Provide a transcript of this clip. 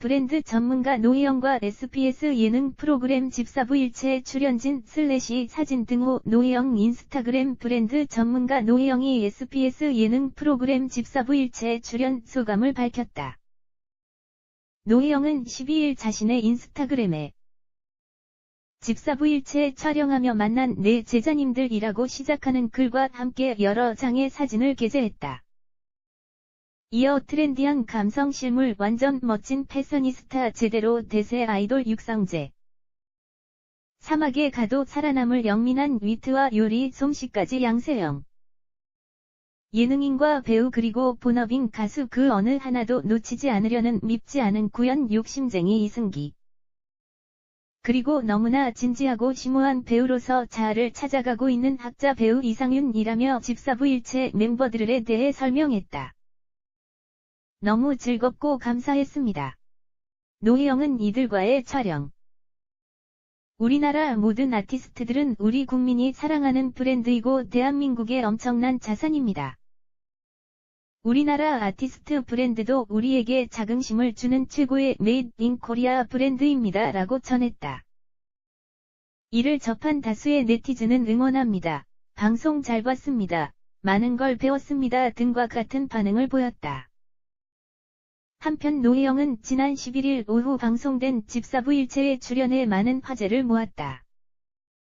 브랜드 전문가 노희영과 SBS 예능 프로그램 집사부 일체 출연진 슬래시 사진 등호 노희영 인스타그램 브랜드 전문가 노희영이 SBS 예능 프로그램 집사부 일체 출연 소감을 밝혔다. 노희영은 12일 자신의 인스타그램에 집사부 일체 촬영하며 만난 내 제자님들이라고 시작하는 글과 함께 여러 장의 사진을 게재했다. 이어 트렌디한 감성 실물 완전 멋진 패셔니스타 제대로 대세 아이돌 육성재. 사막에 가도 살아남을 영민한 위트와 요리 솜씨까지 양세형. 예능인과 배우 그리고 본업인 가수 그 어느 하나도 놓치지 않으려는 밉지 않은 구현 욕심쟁이 이승기. 그리고 너무나 진지하고 심오한 배우로서 자아를 찾아가고 있는 학자 배우 이상윤이라며 집사부 일체 멤버들에 대해 설명했다. 너무 즐겁고 감사했습니다. 노희영은 이들과의 촬영. 우리나라 모든 아티스트들은 우리 국민이 사랑하는 브랜드이고 대한민국의 엄청난 자산입니다. 우리나라 아티스트 브랜드도 우리에게 자긍심을 주는 최고의 메이드 인 코리아 브랜드입니다. 라고 전했다. 이를 접한 다수의 네티즌은 응원합니다. 방송 잘 봤습니다. 많은 걸 배웠습니다. 등과 같은 반응을 보였다. 한편 노혜영은 지난 11일 오후 방송된 집사부 일체에 출연해 많은 화제를 모았다.